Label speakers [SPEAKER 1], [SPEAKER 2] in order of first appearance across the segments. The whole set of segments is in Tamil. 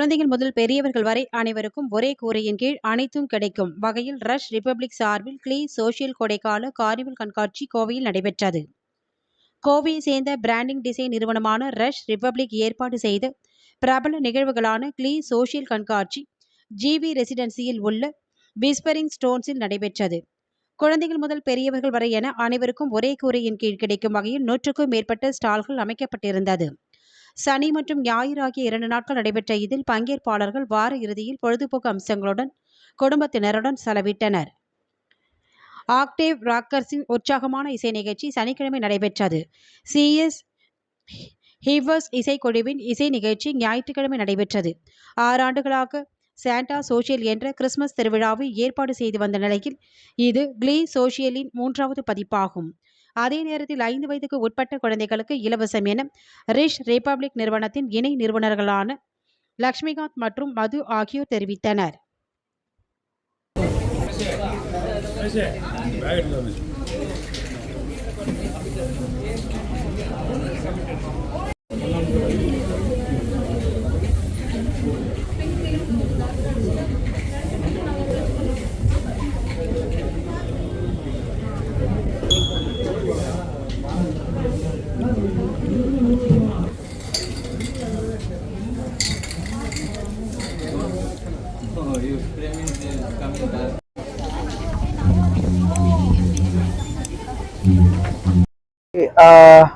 [SPEAKER 1] குழந்தைகள் முதல் பெரியவர்கள் வரை அனைவருக்கும் ஒரே கூரையின் கீழ் அனைத்தும் கிடைக்கும் வகையில் ரஷ் ரிபப்ளிக் சார்பில் கிளீ சோஷியல் கொடைக்கால காரிவல் கண்காட்சி கோவையில் நடைபெற்றது. கோவையை சேர்ந்த பிராண்டிங் டிசைன் நிறுவனமான ரஷ் ரிபப்ளிக் ஏற்பாடு செய்த பிரபல நிகழ்வுகளான கிளீ சோஷியல் கண்காட்சி ஜிவி ரெசிடென்சியில் உள்ள விஸ்பரிங் ஸ்டோன்ஸில் நடைபெற்றது. குழந்தைகள் முதல் பெரியவர்கள் வரை என அனைவருக்கும் ஒரே கூரையின் கீழ் கிடைக்கும் வகையில் நூற்றுக்கும் மேற்பட்ட ஸ்டால்கள் அமைக்கப்பட்டிருந்தது. சனி மற்றும் ஞாயிறு ஆகிய இரண்டு நாட்கள் நடைபெற்ற இதில் பங்கேற்பாளர்கள் வார இறுதியில் பொழுதுபோக்கு அம்சங்களுடன் குடும்பத்தினருடன் செலவிட்டனர். ஆக்டேவ் ராக்கர்ஸின் உற்சாகமான இசை நிகழ்ச்சி சனிக்கிழமை நடைபெற்றது. சிஎஸ் ஹிவர்ஸ் இசைக்குழுவின் இசை நிகழ்ச்சி ஞாயிற்றுக்கிழமை நடைபெற்றது. ஆறு ஆண்டுகளாக சாண்டா சோஷியல் என்ற கிறிஸ்துமஸ் திருவிழாவை ஏற்பாடு செய்து வந்த நிலையில் இது கிளீ சோஷியலின் மூன்றாவது பதிப்பாகும். அதே நேரத்தில் ஐந்து வயதுக்கு உட்பட்ட குழந்தைகளுக்கு இலவசம் என ரிஷ் ரிபப்ளிக் நிறுவனத்தின் இணை நிறுவனர்களான லக்ஷ்மிகாந்த் மற்றும் மது ஆகியோர் தெரிவித்தனர்.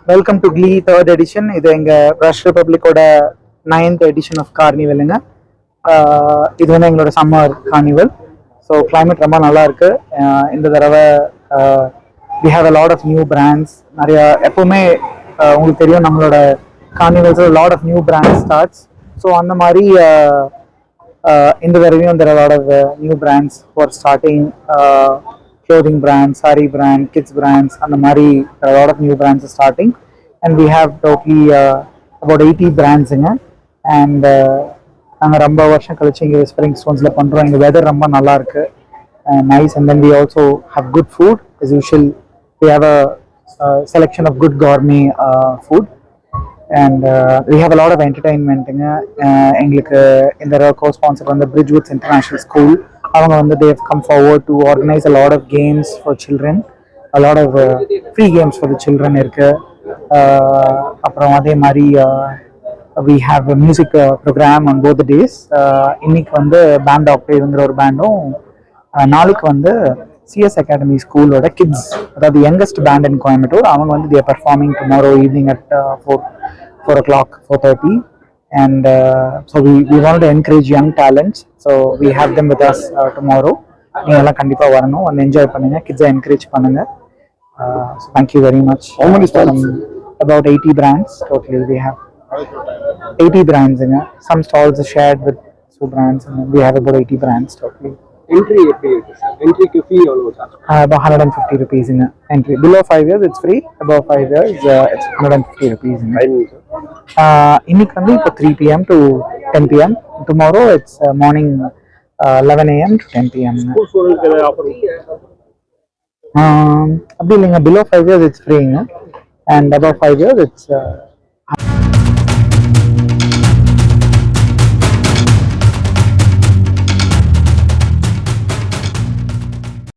[SPEAKER 2] Welcome to Klee third edition இது எங்கள் ரஷ் ரிபப்ளிக்கோட நைன்த் எடிஷன் ஆஃப் கார்னிவலுங்க இது வந்து எங்களோட சம்மர் கார்னிவல் ஸோ கிளைமேட் ரொம்ப நல்லா இருக்கு. Uh, இந்த தடவை we have a lot of new brands நிறையா எப்போவுமே உங்களுக்கு தெரியும் நம்மளோட carnivals lot of new brands starts so அந்த மாதிரி uh, uh, uh, இந்த தடவையும் there are a lot of uh, new brands who are starting uh, clothing brands, sari brand, kids brands, and the Mari, there are a lot of new brands are starting, and we have totally uh, about 80 brands in it, and நாங்கள் ரொம்ப வருஷம் கழிச்சு இங்கே விஸ்பரிங் ஸ்டோன்ஸில் பண்ணுறோம் எங்கள் வெதர் ரொம்ப நல்லா இருக்கு nice and then we also have good food is usual we have a selection of good கார்மி food and we have a lot of என்டர்டைன்மெண்ட்டுங்க எங்களுக்கு இந்த கோ ஸ்பான்சர் வந்து பிரிட்ஜ்வுட்ஸ் இன்டர்நேஷ்னல் ஸ்கூல் அவங்க வந்து they've come forward to organise a lot of games for children a lot of free games for the children இருக்கு. அப்புறம் அதே மாதிரி we have music programme on both days இன்னைக்கு வந்து பேண்ட் ஆக்டேவ்ங்கிற ஒரு பேண்டும் நாளைக்கு வந்து சிஎஸ் அகாடமி ஸ்கூலோட கிட்ஸ் அதாவது யங்கஸ்ட் பேண்ட் இன் கோயம்புத்தூர் அவங்க வந்து they're performing tomorrow evening at four four o'clock four thirty and so we we want to encourage young talents so we have them with us tomorrow நீங்கள் எல்லாம் கண்டிப்பாக வரணும். வந்து என்ஜாய் பண்ணுங்க. கிட்ஸை என்கரேஜ் பண்ணுங்க. So thank you very much
[SPEAKER 3] How many stalls?
[SPEAKER 2] about 80 brands totally we have. 80 brands in it. Some stalls are shared with two brands, and we have about 80 brands totally.
[SPEAKER 3] Entry எப்படி இருக்கு சார் என்ட்ரிக்கு ஃபீ எவ்வளோ charge
[SPEAKER 2] Uh, about 150 rupees in it. entry. Below five years, it's free. Above five years, uh, it's 150 rupees in it.
[SPEAKER 3] Timing sir
[SPEAKER 2] Uh, இன்னைக்கு வந்து இப்போ 3 p.m. to 10 p.m. Tomorrow, it's uh, morning uh, 11 a.m. to 10 p.m.
[SPEAKER 3] School ஸ்டூடெண்ட்க்கு ஏதாவது ஆஃபர்
[SPEAKER 2] Um, அப்படி இல்லைங்க below five years, it's free. And above five years, it's uh,